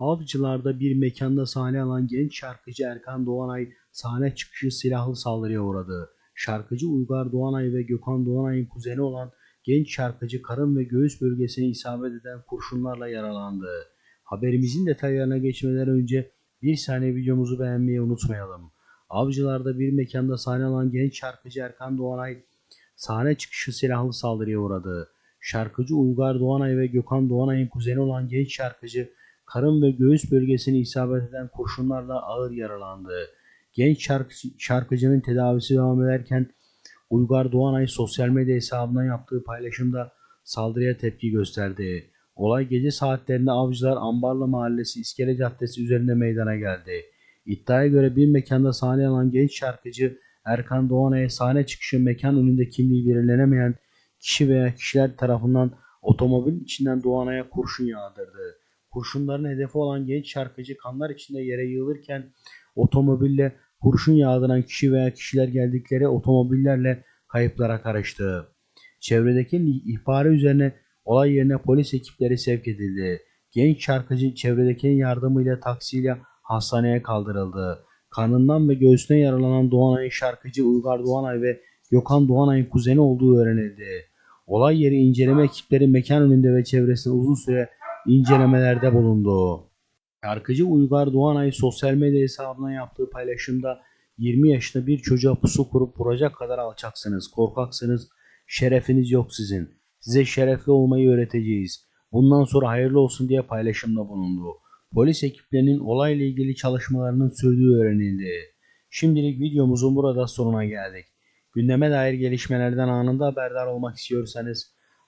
Avcılar'da bir mekanda sahne alan genç şarkıcı Erkan Doğanay sahne çıkışı silahlı saldırıya uğradı. Şarkıcı Uygar Doğanay ve Gökhan Doğanay'ın kuzeni olan genç şarkıcı karın ve göğüs bölgesine isabet eden kurşunlarla yaralandı. Haberimizin detaylarına geçmeden önce bir saniye videomuzu beğenmeyi unutmayalım. Avcılar'da bir mekanda sahne alan genç şarkıcı Erkan Doğanay sahne çıkışı silahlı saldırıya uğradı. Şarkıcı Uygar Doğanay ve Gökhan Doğanay'ın kuzeni olan genç şarkıcı karın ve göğüs bölgesini isabet eden kurşunlarla ağır yaralandı. Genç şarkıcı, şarkıcının tedavisi devam ederken Uygar Doğanay sosyal medya hesabından yaptığı paylaşımda saldırıya tepki gösterdi. Olay gece saatlerinde Avcılar Ambarlı Mahallesi İskele Caddesi üzerinde meydana geldi. İddiaya göre bir mekanda sahne alan genç şarkıcı Erkan Doğanay'a sahne çıkışı mekan önünde kimliği belirlenemeyen kişi veya kişiler tarafından otomobilin içinden Doğanay'a kurşun yağdırdı. Kurşunların hedefi olan genç şarkıcı kanlar içinde yere yığılırken otomobille kurşun yağdıran kişi veya kişiler geldikleri otomobillerle kayıplara karıştı. Çevredeki ihbarı üzerine olay yerine polis ekipleri sevk edildi. Genç şarkıcı çevredekinin yardımıyla taksiyle hastaneye kaldırıldı. Karnından ve göğsüne yaralanan Doğanay'ın şarkıcı Uygar Doğanay ve Gökhan Doğanay'ın kuzeni olduğu öğrenildi. Olay yeri inceleme ekipleri mekan önünde ve çevresinde uzun süre incelemelerde bulundu. Şarkıcı Uygar Doğanay sosyal medya hesabından yaptığı paylaşımda 20 yaşında bir çocuğa pusu kurup vuracak kadar alçaksınız, korkaksınız, şerefiniz yok sizin. Size şerefli olmayı öğreteceğiz. Bundan sonra hayırlı olsun diye paylaşımda bulundu. Polis ekiplerinin olayla ilgili çalışmalarının sürdüğü öğrenildi. Şimdilik videomuzun burada sonuna geldik. Gündeme dair gelişmelerden anında haberdar olmak istiyorsanız